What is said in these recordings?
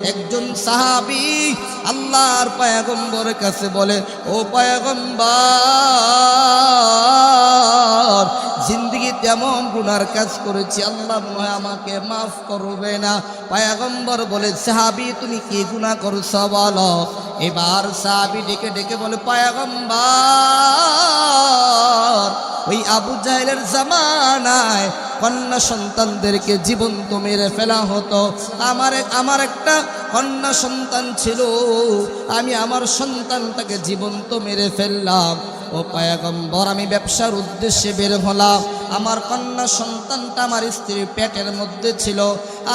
একজন সাহাবি আল্লাহর পায়াগম্বরের কাছে বলে ও পায়াগম্বর জিন্দগি তেমন গুনার কাজ করেছি, আল্লাহ হয় আমাকে মাফ করবে না। পায়াগম্বর বলে, সাহাবি, তুমি কি গুনাহ করছ বলো? এবার সাহাবি ডেকে ডেকে বলে, পায়াগম্বর, ওই আবু জাহেলের জামানায় কন্যা সন্তানদেরকে জীবন্ত মেরে ফেলা হতো। আমার আমার একটা কন্যা সন্তান ছিল, আমি আমার সন্তানটাকে জীবন্ত মেরে ফেললাম। ও পায়াগম্বর, আমি ব্যবসার উদ্দেশ্যে বের হলাম। আমার কন্যা সন্তানটা আমার স্ত্রীর পেটের মধ্যে ছিল।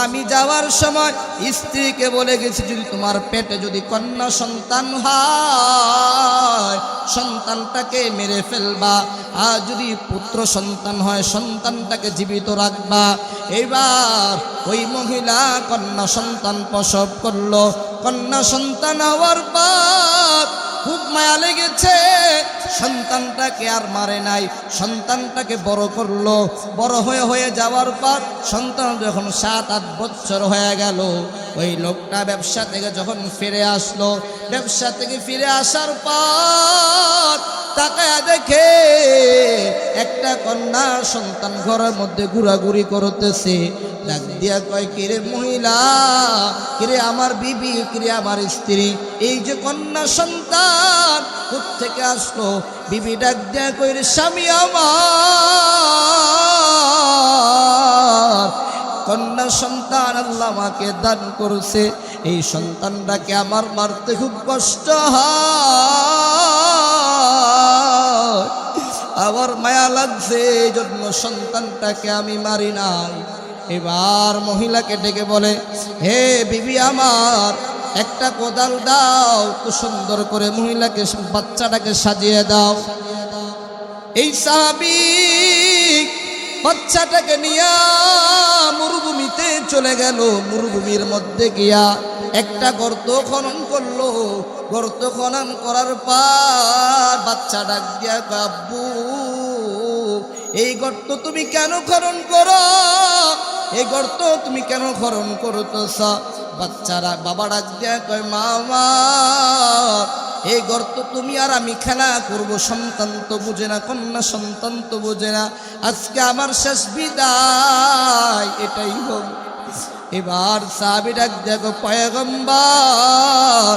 আমি যাওয়ার সময় স্ত্রীকে বলে গেছি, যদি তোমার পেটে যদি কন্যা সন্তান হয়, সন্তানটাকে মেরে ফেলবা। আর যদি পুত্র সন্তান হয়, সন্তানটাকে জীবিত রাখবা। এবার ওই মহিলা কন্যা সন্তান প্রসব করল। কন্যা সন্তান হওয়ার পর খুব মায়া লেগেছে। সন্তানটাকে আর মারে নাই। সন্তানটাকে বড় করল। বড় হয়ে হয়ে যাওয়ার পর সন্তান যখন সাত, আট বছর হয়ে গেল, ওই লোকটা ব্যবসা থেকে যখন ফিরে আসলো, ব্যবসা থেকে ফিরে আসার পর তাকায় দেখে একটা কন্যা সন্তান ঘরের মধ্যে ঘোরাঘুরি করতেছে। ডাক দিয়া কয় কিরে মহিলা? কিরে আমার বিবি? কিরে আমার স্ত্রী? এই যে কন্যা সন্তান থেকে আসলো? বিবি ডাক দিয়া কইরে, স্বামী আমার, কন্যা সন্তান আল্লাহ আমাকে দান করছে। এই সন্তানটাকে আমার মারতে খুব কষ্ট হয়। আমার মায়া লাগছে, এই জন্য সন্তানটাকে আমি মারি নাই। এবার মহিলাকে ডেকে বলে, হে বিবি আমার একটা কোদাল দাও তো সুন্দর করে মহিলাকে, বাচ্চাটাকে সাজিয়ে দাও। এই সাহাবি বাচ্চাটাকে নিয়া মরুভূমিতে চলে গেল। মরুভূমির মধ্যে গিয়া একটা গর্ত খনন করল। গর্ত খনন করার পর বাচ্চা ডাক দিয়া কাব্বু এই গর্ত তুমি কেন খনন করো? এই গর্ত তুমি কেন খনন করতেছ? বাচ্চারা বাবা ডাক দিয়া কয় মামা এই গর্ত তুমি আর আমি খেলা করব। সন্তান তো বুঝে না, কন্যা সন্তান তো বুঝে না। আজকে আমার শেষ বিদায়। এটাই হোক এবার সাবি ডাক দেখো পয়গম্বর,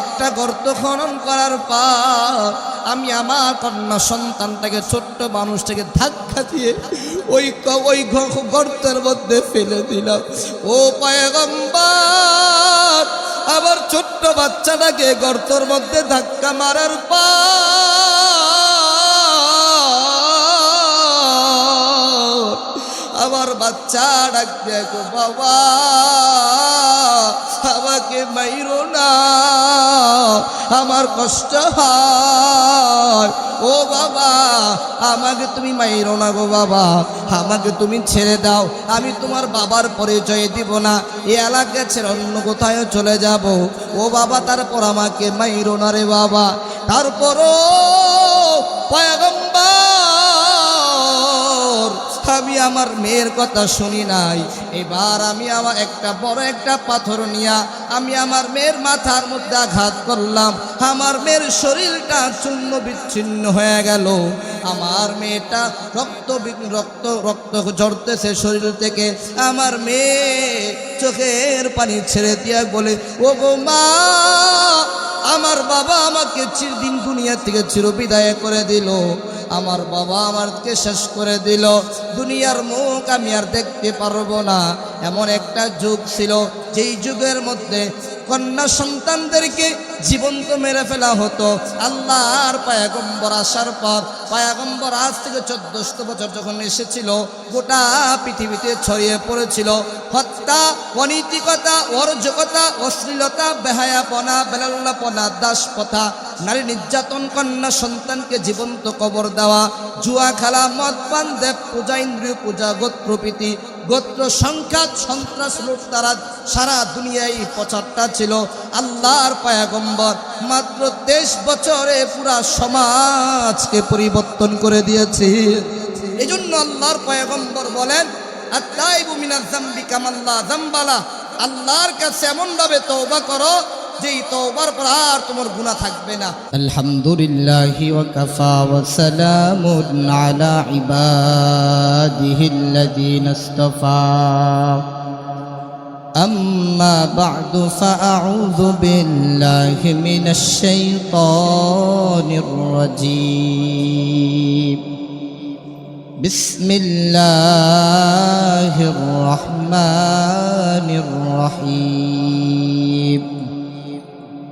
একটা গর্ত খনন করার পর আমি আমার কন্যা সন্তানটাকে, ছোট্ট মানুষটাকে ধাক্কা দিয়ে ওই ওই গর্তের মধ্যে ফেলে দিলাম। ও পয়গম্বর আবার ছোট্ট বাচ্চাটাকে গর্তর মধ্যে ধাক্কা মারার পর আমার বাচ্চা ডাক দেখো বাবা, আমাকে মাইরো না আমার কষ্ট হয়। ও বাবা, আমাকে তুমি মাইরো না গো বাবা। আমাকে তুমি ছেড়ে দাও। আমি তোমার বাবার পরিচয় দিব না। এ এলাকা ছেড়ে অন্য কোথায় চলে যাব। ও বাবা, তারপর আমাকে মাইরো না রে বাবা। তারপরও পয়গম্বর আমি আমার মেয়ের কথা শুনি নাই। এবার আমি আমার একটা বড় একটা পাথর নিয়া আমি আমার মেয়ের মাথার মধ্যে আঘাত করলাম। আমার মেয়ের শরীরটা চূর্ণ বিচ্ছিন্ন হয়ে গেল। আমার মেয়েটা রক্ত রক্ত রক্ত ঝরতেছে শরীর থেকে। আমার মেয়ে চোখের পানি ছেড়ে দিয়া বলে ও গো মা, আমার বাবা আমাকে চিরদিন দুনিয়া থেকে চিরবিদায় করে দিল। আমার বাবা আমাকে শেষ করে দিল। দুনিয়ার মুখ আমি আর দেখতে পারব না। এমন একটা যুগ ছিল, যেই যুগের মধ্যে কন্যা সন্তানদেরকে জীবন্ত মেরে ফেলা হতো। আল্লাহর পায়াগম্বর আসার পর, পায়াগম্বর আজ থেকে চোদ্দশো বছর যখন এসেছিল, গোটা পৃথিবীতে ছড়িয়ে পড়েছিল। হত্যা, অনৈতিকতা, অরজকতা, অশ্লীলতা, বেহায়াপনা, বেলাল্লাপনা দাসপথা নারী নির্যাতন কন্যা সন্তানকে জীবন্ত কবর দেওয়া, জুয়া খেলা, মদ পান, দেব পূজা, ইন্দ্রিয় পূজা গোত্রপ্রীতি গোত্র সংখ্যা, সন্ত্রাস লুট তারা সারা দুনিয়ায় প্রচারটা ছিল আল্লাহর পায়াগম্বর। মাত্র তেইশ বছরে পুরা সমাজকে পরিবর্তন করে দিয়েছে। এই জন্য আল্লাহর পয়গম্বর বলেন, আত্মাইবু মিনাজ জামবি কামাল্লা জামবালা। আল্লাহর কাছে এমন ভাবে তওবা করো যেই তওবার পর আর তোমার গুনাহ থাকবে না আলহামদুলিল্লাহি ওয়া কাফা ওয়া সালামুন আলা ইবাদিহিল্লাযীনা ইসতাফা أما بعد فأعوذ بالله من الشيطان الرجيم بسم الله الرحمن الرحيم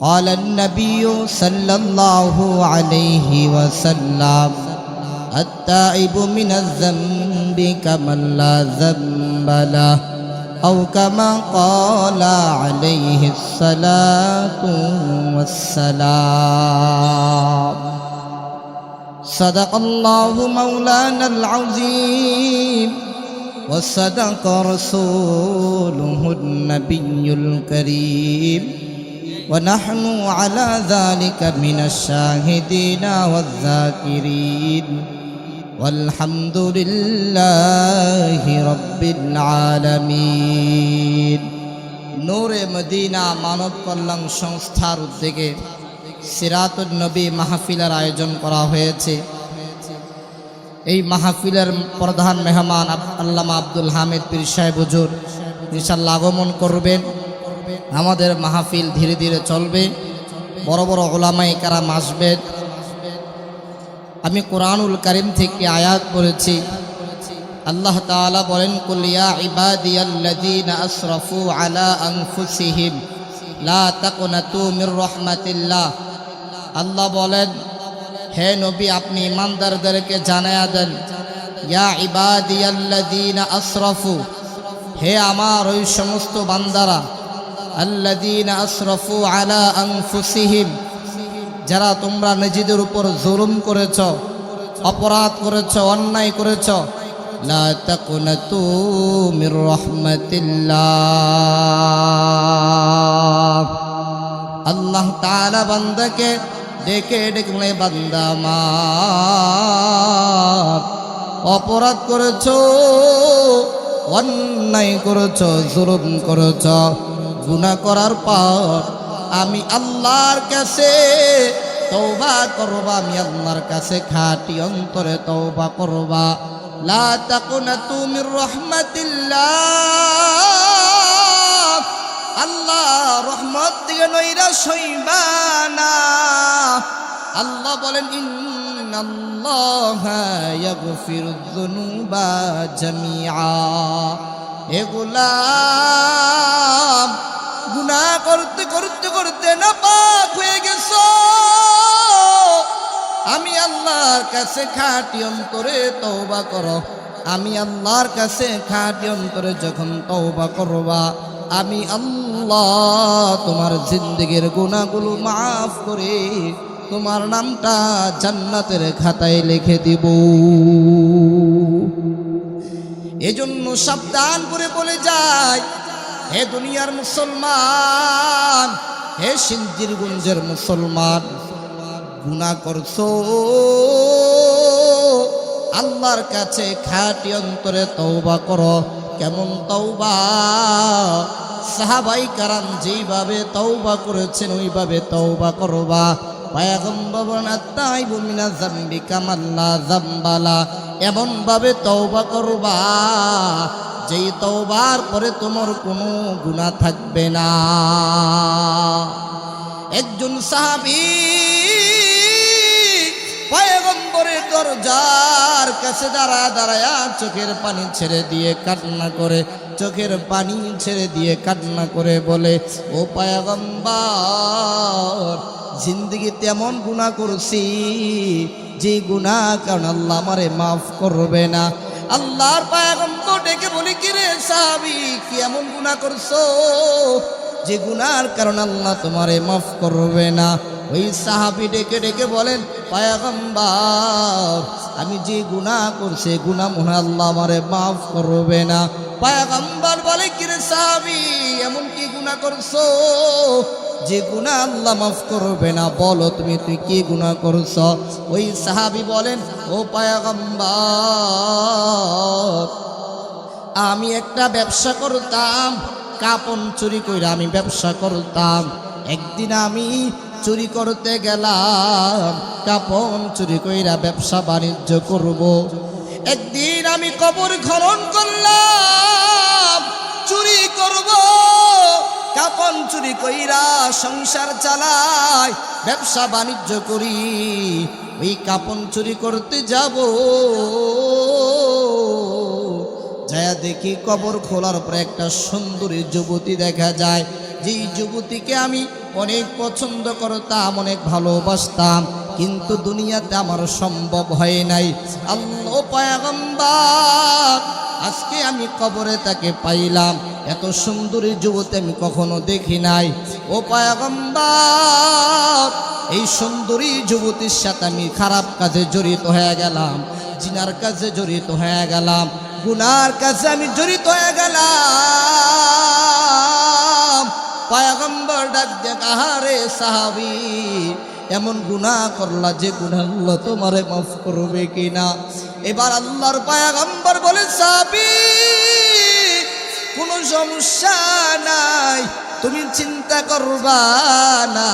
قال النبي صلى الله عليه وسلم التائب من الذنب كمن لا ذنب له أو كما قال عليه الصلاة والسلام. صدق الله مولانا العظيم وصدق رسوله النبي الكريم. ونحن على ذلك من الشاهدين والذاكرين والحمد لله رب العالمين নূরে মদিনা মানব কল্যাণ সংস্থার উদ্যোগে সিরাতুল নবী মাহফিলের আয়োজন করা হয়েছে এই মাহফিলের প্রধান মেহমান আব- আল্লামা আব্দুল হামিদ পীর সাহেব হুজুর ইনশাল্লাহ আগমন করবেন আমাদের মাহফিল ধীরে ধীরে চলবে। বড় বড় ওলামাই কারাম আসবেন আমি কোরআনুল করিম থেকে আয়াত করেছি আল্লাহ তাআলা বলেন কুলিয়া ইবাদিয়াল্লাযীনা আসরাফু আলা আনফুসিহিম, লা মির রাহমাতিল্লাহ। আল্লাহ বলেন, হে নবী, আপনি ইমানদারদেরকে জানায়া দেন, ইয়া ইবাদিয়াল্লাযীনা আশরফু, হে আমার ওই সমস্ত বান্দারা আল্লাযীনা আসরাফু আলা আনফুসিহিম যারা তোমরা নিজেদের উপর জুলুম করেছ অপরাধ করেছ অন্যায় করেছ লা তাকুনাতু মির রাহমাতিল্লাহ। আল্লাহ তাআলা বান্দাকে ডেকে ডেকে বলে, বান্দা আমার অপরাধ করেছ অন্যায় করেছ জুলুম করেছ গুনাহ করার পর আমি আল্লাহর কাছে তৌবা করবা, আমি আল্লাহর কাছে খাটি অন্তরে তৌবা করবা। লা তাকুনাতু মির রাহমাতিল্লাহ আল্লাহ রহমত থেকে নৈরা সইবানা আল্লাহ বলেন, ইন্নাল্লাহ জামিআ। গুনাহ করতে করতে করতে না পাক হয়ে গেছো। আমি আল্লাহর কাছে খাটি অন্তরে তওবা করো। আমি আল্লাহর কাছে খাটি অন্তরে যখন তওবা করবা, আমি আল্লাহ তোমার জিন্দগির গুণাগুলো মাফ করে তোমার নামটা জান্নাতের খাতায় লিখে দিব। এজন্য সাবধান করে বলে যায় হে দুনিয়ার মুসলমান, হে সিন্দিরগঞ্জের মুসলমান গুণা করছ। আল্লাহর কাছে খাটি অন্তরে তওবা করো, কেমন তওবা? সাহাবাই কারাম যেইভাবে তৌবা করেছেন, ওইভাবে তওবা করবা। এমন ভাবে তওবা করবা যেই তওবার পরে তোমার কোনো গুণা থাকবে না। একজন সাহাবী পয়গম্বরের দরজার কাছে দাঁড়া দাঁড়ায়া চোখের পানি ছেড়ে দিয়ে কান্না করে, চোখের পানি ছেড়ে দিয়ে কান্না করে বলে, ও পয়গম্বর জিন্দগি তেমন গুণা করছি, যে গুণা কারণ আল্লাহ আমারে মাফ করবে না। আল্লাহর পায়গম্বর ডেকে বলি, কি রে সাহাবি, কি এমন গুণা করছ? যে গুনার কারণে আল্লাহ তোমারে মাফ করবে না। ওই সাহাবি ডেকে ডেকে বলেন, পায়াগম্বার, আমি যে গুনাহ করছে গুনাহ মনে আল্লাহ আমারে মাফ করবে না। পায়াগম্বার বলে কিরে সাহাবি, এমন কি গুনাহ করছ? যে গুনাহ আল্লাহ মাফ করবে না, বলো তুমি, তুই কি গুনাহ করছ? ওই সাহাবি বলেন, ও পায়াগম্বার আমি একটা ব্যবসা করতাম, কাপন চুরি করে আমি ব্যবসা করতাম। একদিন আমি চুরি করতে গেলাম, কাপন চুরি কইরা ব্যবসা বাণিজ্য করব। একদিন আমি কবর খনন করলাম, চুরি করব। কাপন চুরি কইরা সংসার চালাই, ব্যবসা বাণিজ্য করি, ওই কাপন চুরি করতে যাব। দেখি কবর খোলার পরে একটা সুন্দরী যুবতী দেখা যায়। যেই যুবতীকে আমি অনেক পছন্দ করতাম, অনেক ভালোবাসতাম, কিন্তু দুনিয়াতে আমার সম্ভব হয় নাই। আল্লাহ পায়াগম্বার, আজকে আমি কবরে তাকে পাইলাম। এত সুন্দরী যুবতী আমি কখনো দেখি নাই। ও পায়াগম্বার, এই সুন্দরী যুবতীর সাথে আমি খারাপ কাজে জড়িত হয়ে গেলাম, জিনার কাজে জড়িত হয়ে গেলাম। গুনার কাছে আমি জড়িত হয়ে গেলাম। পায়গম্বর ডাক দেখ আহারে সাহাবি, এমন গুনাহ করলা যে গুনাহগুলো তোমারে মাফ করবে কিনা? এবার আল্লাহর পায়গম্বর বলে, সাহাবি সমস্যা নাই তুমি চিন্তা করবা না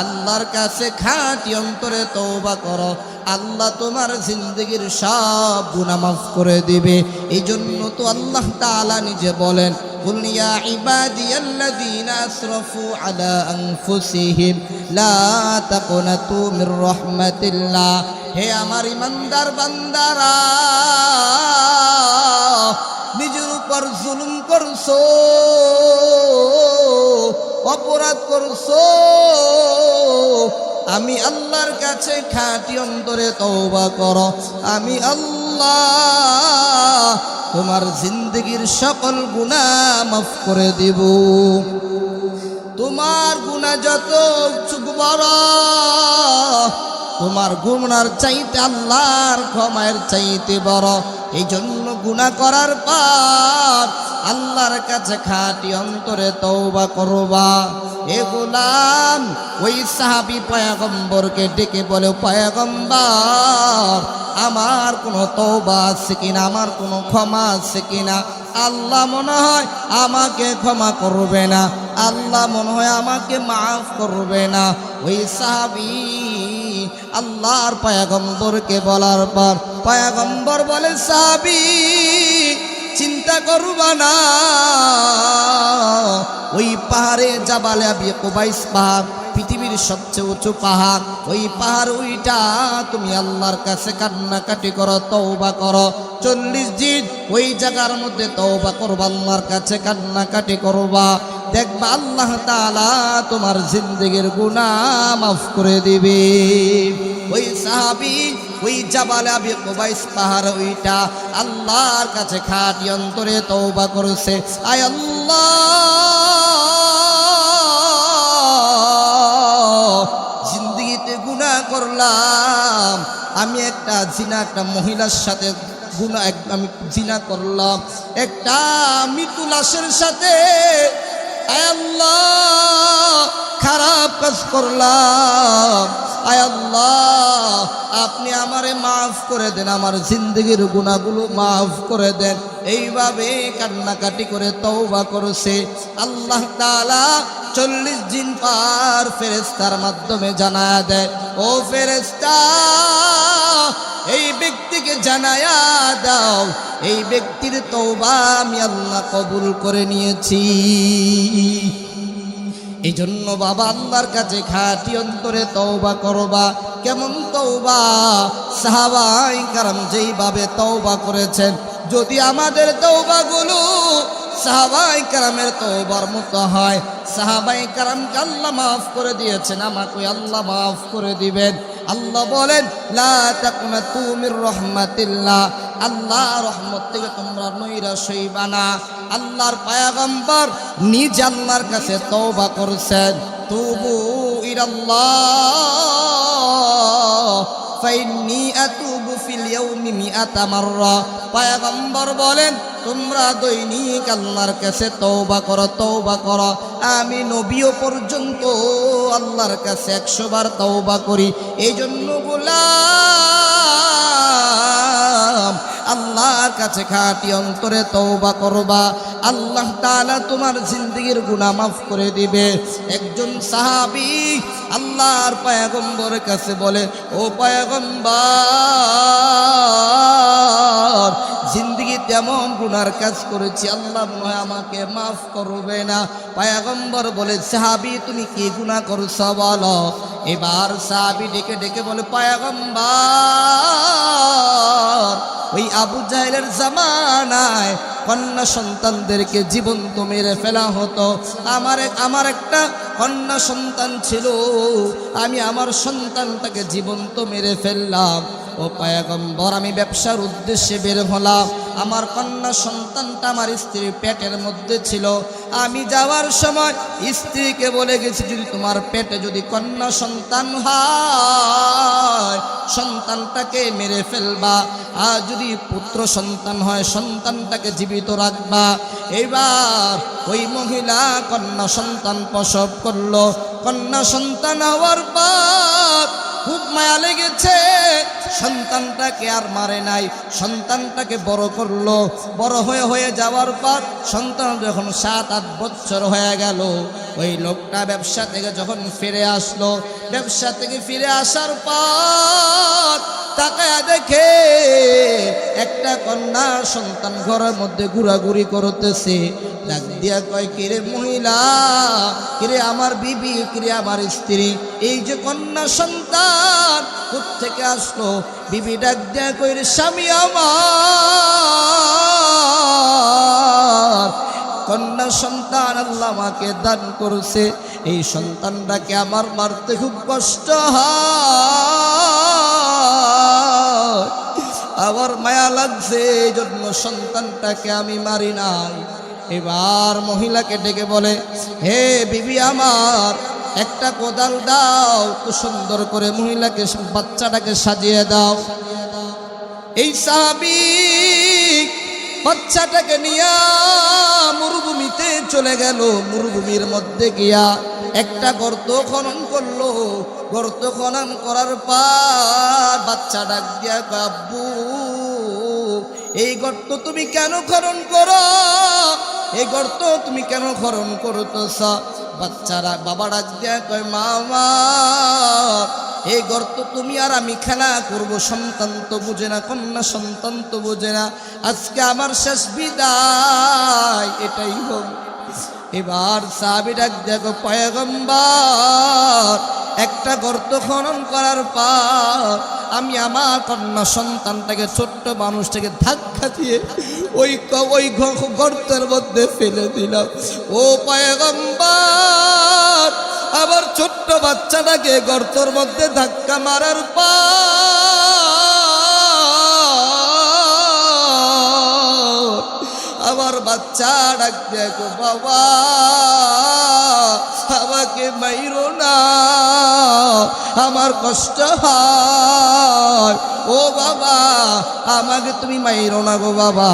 আল্লাহর কাছে খাঁটি অন্তরে তওবা করো আল্লাহ তোমার জিন্দগির সব গুনাহ মাফ করে দিবে এই জন্য তো আল্লাহ তাআলা নিজে বলেন قل يا عبادي الذين أسرفوا على أنفسهم لا تقنطوا من رحمة الله হে আমার ইমানদার বান্দারা নিজের উপর জুলুম করছ, অপরাধ করছ, আমি আল্লাহর কাছে খাঁটি অন্তরে তওবা করো। আমি আল্লাহ তোমার জিন্দগির সকল গুণা মাফ করে দিব। তোমার গুণা যত বড় তোমার গুনার চাইতে আল্লাহর ক্ষমায়ের চাইতে বড়। এই জন্য গুণা করার পর আল্লাহর কাছে খাটি অন্তরে তৌবা করবা। এ ওই সাহাবি পয়াগম্বরকে ডেকে বলে, পয়াগম্বর, আমার কোনো তৌবা আছে কিনা? আমার কোনো ক্ষমা আছে কিনা? আল্লাহ মনে হয় আমাকে ক্ষমা করবে না। আল্লাহ মনে হয় আমাকে মাফ করবে না। ওই সাহাবি আল্লাহর পায়াগম্বরকে বলার পর পায়াগম্বর বলে, সাবি, চিন্তা করবা না। ওই পাহাড়ে যাবালে আবি কোবাইস পাহাড় পৃথিবীর সবচেয়ে উঁচু পাহাড়। ওই পাহাড় ওইটা তুমি আল্লাহর কাছে কান্নাকাটি করো, তওবা করো। চল্লিশ দিন ওই জায়গার মধ্যে তওবা করবা, আল্লাহর কাছে কান্নাকাটি করবা। দেখবা আল্লাহ তাআলা তোমার জিন্দগির গুনাহ মাফ করে দিবে। ওই সাহাবি, ওই জাবালে আবি কুবাইস পাহাড় ওইটা আল্লাহর কাছে খাটি অন্তরে তওবা করেছে। আয় আল্লাহ! করলাম। আমি একটা জিনা, একটা মহিলার সাথে গুণা আমি জিনা করলাম। একটা মৃত্যু লাশের সাথে আল্লাহ, খারাপ কাজ করলাম। আল্লাহ, আপনি আমারে মাফ করে দেন, আমার জিন্দগির গুণাগুলো মাফ করে দেন। এইভাবে কান্নাকাটি করে তওবা করেছে। আল্লাহ তাআলা চল্লিশ দিন পার ফেরেস্তার মাধ্যমে জানা দেয়, ও ফেরেস্তা এই ব্যক্তিকে জানায়া দাও, এই ব্যক্তির তওবা আমি আল্লাহ কবুল করে নিয়েছি। এই জন্য বাবা আল্লাহর কাছে খাটি অন্তরে তওবা করবা। কেমন তৌবা সাহাবাই কারণ যেইভাবে তওবা করেছেন, যদি আমাদের তওবাগুলো সাহাবাই কারামের তওবার মতো হয়। সাহাবাই কারামকে আল্লাহ মাফ করে দিয়েছেন, আমাকে আল্লাহ মাফ করে দিবেন। আল্লাহ বলেন, লা তাকনাতু মির রহমাতিল্লাহ। আল্লাহ রহমত থেকে তোমরা নৈরাশ হইবা না। আল্লাহর পায়াগম্বর নিজ আল্লাহর কাছে তওবা করছেন, তুবু ইলাল্লাহ, ফাইন্নি আতুবু ফিল ইয়াউমি মিআতা মাররা। পয়গম্বর বলেন তোমরা দৈনিক আল্লাহর কাছে তৌবা করো তৌবা করো। আমি নবীও পর্যন্ত আল্লাহর কাছে একশো বার তওবা করি। এই জন্য গোলাম, আল্লাহর কাছে খাটি অন্তরে তওবা করবা। আল্লাহ তাআলা তোমার জিন্দগির গুনাহ মাফ করে দিবে। একজন সাহাবি আল্লাহর পয়গম্বরের কাছে বলে, ও পয়গম্বর জিন্দগি তেমন গুনার কাজ করেছি, আল্লাহ হয় আমাকে মাফ করবে না। পায়াগম্বর বলে, সাহাবি, তুমি কি গুনাহ করছ বলো? এবার সাহাবী ডেকে ডেকে বলে, পয়গম্বর, ওই আবু জাহেলের জামানায় কন্যা সন্তানদেরকে জীবন্ত মেরে ফেলা হতো। আমার আমার একটা কন্যা সন্তান ছিল, আমি আমার সন্তানটাকে জীবন্ত মেরে ফেললাম। ও পায়াগম্বর, আমি ব্যবসার উদ্দেশ্যে বের হলাম। আমার কন্যা সন্তানটা আমার স্ত্রীর পেটের মধ্যে ছিল। আমি যাওয়ার সময় স্ত্রীকে বলে গেছি, যদি তোমার পেটে যদি কন্যা সন্তান হয়, সন্তানটাকে মেরে ফেলবা। আর যদি পুত্র সন্তান হয়, সন্তানটাকে জীবিত রাখবা। এবার ওই মহিলা কন্যা সন্তান প্রসব করল। কন্যা সন্তান হওয়ার পর মায়া লেগেছে। সন্তানটাকে আর মারে নাই। সন্তানটাকে বড় করল। বড় হয়ে হয়ে যাওয়ার পর সন্তান যখন সাত, আট বছর হয়ে গেল, ওই লোকটা ব্যবসা থেকে যখন ফিরে আসলো, ব্যবসা থেকে ফিরে আসার পর তাকায় দেখে একটা কন্যা সন্তান ঘরের মধ্যে ঘোরাঘুরি করতেছে। ডাক দিয়া কয় কিরে মহিলা? কিরে আমার বিবি? কিরে আমার স্ত্রী? এই যে কন্যা সন্তান থেকে আসলো? বিবি ডাক দিয়া কইরে স্বামী আমার। কন্যা সন্তান আল্লাহ আমাকে দান করছে। এই সন্তানটাকে আমার মারতে খুব কষ্ট হয়। আমার মায়া লাগছে, এই জন্য সন্তানটাকে আমি মারি নাই। এবার মহিলাকে ডেকে বলে, হে বিবি আমার, একটা কোদাল দাও তো সুন্দর করে মহিলাকে, বাচ্চাটাকে সাজিয়ে দাও। এই সাহাবি বাচ্চাটাকে নিয়ে মরুভূমিতে চলে গেল। মরুভূমির মধ্যে গিয়া একটা গর্ত খনন করল। গর্ত খনন করার পর বাচ্চা ডাক দিয়া আব্বু, এই গর্ত তুমি কেন খনন করো? এই গর্ত তুমি কেন খনন করতেছ? বাচ্চারা বাবা ডাক দিয়া কয় মামা এই গর্ত তুমি আর আমি খেলা করব। সন্তান তো বুঝে না, কন্যা সন্তান তো বুঝে না। আজকে আমার শেষ বিদায়, এটাই হোক। এবার সাবি ডাক দেখো পয়গম্বর, একটা গর্ত খনন করার পর আমি আমার কন্যা সন্তানটাকে, ছোট্ট মানুষটাকে ধাক্কা দিয়ে ওই ওই গর্তের মধ্যে ফেলে দিলাম। ও পয়গম্বর আবার ছোট্ট বাচ্চাটাকে গর্তর মধ্যে ধাক্কা মারার পর আমার বাচ্চা ডাক দেখো বাবা। আমাকে মাইরো না, আমার কষ্ট হয়। ও বাবা, আমাকে তুমি মাইরো না গো বাবা।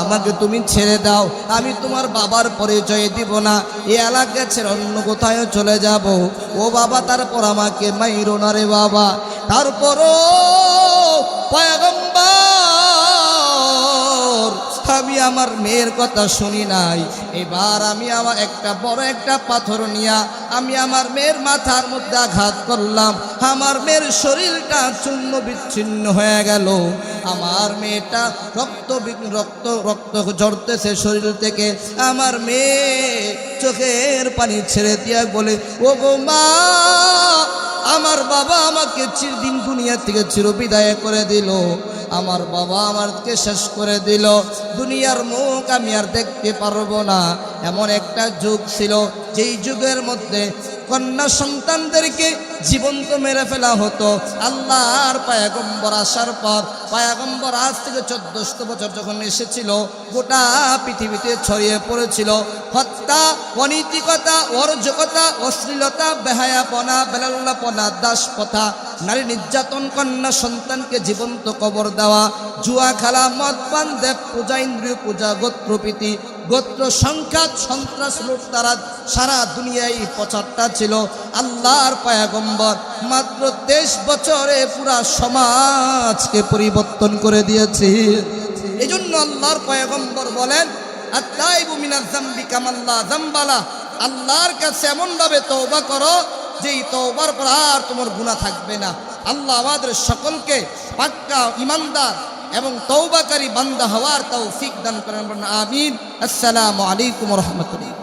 আমাকে তুমি ছেড়ে দাও, আমি তোমার বাবার পরিচয় দিব না। এ এলাকা ছেড়ে অন্য কোথায় চলে যাব? ও বাবা, তারপর আমাকে মাইরো না রে বাবা। তারপরও আমি আমার মেয়ের কথা শুনি নাই। এবার আমি আমার একটা বড় একটা পাথর নিয়া আমি আমার মেয়ের মাথার মধ্যে আঘাত করলাম। আমার মেয়ের শরীরটা চূর্ণ বিচ্ছিন্ন হয়ে গেল। আমার মেয়েটা রক্ত রক্ত রক্ত ঝরতেছে শরীর থেকে। আমার মেয়ে চোখের পানি ছেড়ে দিয়া বলে, ও গো মা, আমার বাবা আমাকে চিরদিন দুনিয়া থেকে চিরবিদায় করে দিল। আমার বাবা আমারকে শেষ করে দিল। দুনিয়ার মুখ আমি আর দেখতে পারব না। এমন একটা যুগ ছিল, যেই যুগের মধ্যে কন্যা সন্তানদেরকে জীবন্ত মেরে ফেলা হতো। আল্লাহর পায়াগম্বর আসার পর, পায়াগম্বর আজ থেকে চোদ্দশত বছর যখন এসেছিল, গোটা পৃথিবীতে ছড়িয়ে পড়েছিল। হত্যা, অনীতিকতা, অর্জকতা, অশ্লীলতা, বেহায়াপনা, বেলাল্লাপনা দাসপথা নারী নির্যাতন, কন্যা সন্তানকে জীবন্ত কবর দেওয়া, জুয়া, খেলা, মদ, পান, দেব পূজা, ইন্দ্রিয় পূজা গোত্রপীতি গোত্র সংখ্যা, সন্ত্রাস লুটতারাজ সারা দুনিয়ায় প্রচারটা ছিল। আল্লাহর পায়াগম্বর মাত্র তেইশ বছরে পুরা সমাজকে পরিবর্তন করে দিয়েছে। এই জন্য আল্লাহর পয়গম্বর বলেন আল্লাহর কাছে এমন ভাবে তওবা করো যে এই তওবার পর আর তোমার গুনাহ থাকবে না। আল্লাহ আমাদের সকলকে পাক্কা, ইমানদার এবং তৌবাকারী বান্দা হওয়ার তৌফিক দান করেন। আমিন। আসসালামু আলাইকুম রহমতুল্লাহ।